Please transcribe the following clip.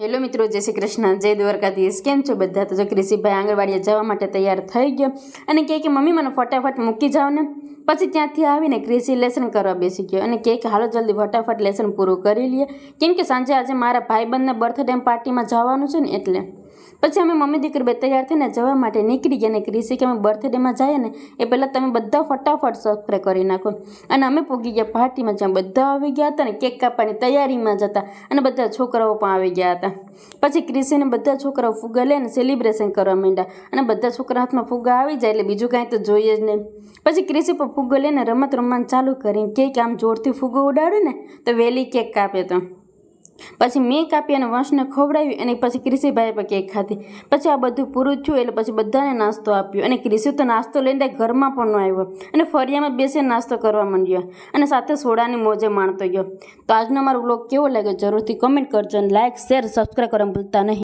Hello મિત્રો, જય શ્રી કૃષ્ણ. જય દ્વારકાધીશ. કેમ છો બધા? તો જો ક્રિષિભાઈ આંગણવાડીએ જવા માટે તૈયાર થઈ ગયો અને કહે કે, મમ્મી, મને ફટાફટ મૂકી જાઓ ને. પછી ત્યાંથી આવીને ક્રિષિ લેસન કરવા બેસી ગયો અને કહે કે, હાલો, જલ્દી ફટાફટ લેસન પૂરું કરી લઈએ કેમ કે સાંજે આજે મારા ભાઈબંધને બર્થડે પાર્ટીમાં જવાનું છે ને એટલે પછી અમે મમ્મી દીકરી બે તૈયાર થઈને જવા માટે નીકળી ગયા ને ક્રિસી કે અમે બર્થડેમાં જઈએ ને એ પહેલાં તમે બધા ફટાફટ સબસ્ક્રાઈબ કરી નાખો અને અમે પૂગી ગયા પાર્ટીમાં જ્યાં બધા આવી ગયા હતા ને કેક કાપવાની તૈયારીમાં જ હતા અને બધા છોકરાઓ પણ આવી ગયા હતા. પછી ક્રિસીને બધા છોકરાઓ ફુગા લઈને સેલિબ્રેશન કરવા માંડ્યા અને બધા છોકરા હાથમાં ફુગા આવી જાય એટલે બીજું કાંઈ તો જોઈએ જ નહીં. પછી ક્રિસી પર ફુગો લઈને રમત રમવાનું ચાલુ કરીને કેક આમ જોરથી ફુગો ઉડાડ્યો ને તો વહેલી કેક કાપે તો. પછી મેં કાપી અને વંશને ખવડાવી અને પછી ક્રિષિભાઈ પણ કેક ખાધી. પછી આ બધું પૂરું થયું એટલે પછી બધાને નાસ્તો આપ્યો અને ક્રિષિ તો નાસ્તો લઈને ઘરમાં પણ ન આવ્યો અને ફરિયામાં બેસીને નાસ્તો કરવા માંડ્યો અને સાથે સોડાની મોજે માણતો ગયો. તો આજનો મારો બ્લોગ કેવો લાગ્યો જરૂરથી કમેન્ટ કરજો અને લાઇક શેર સબસ્ક્રાઈબ કરવા ભૂલતા નહીં.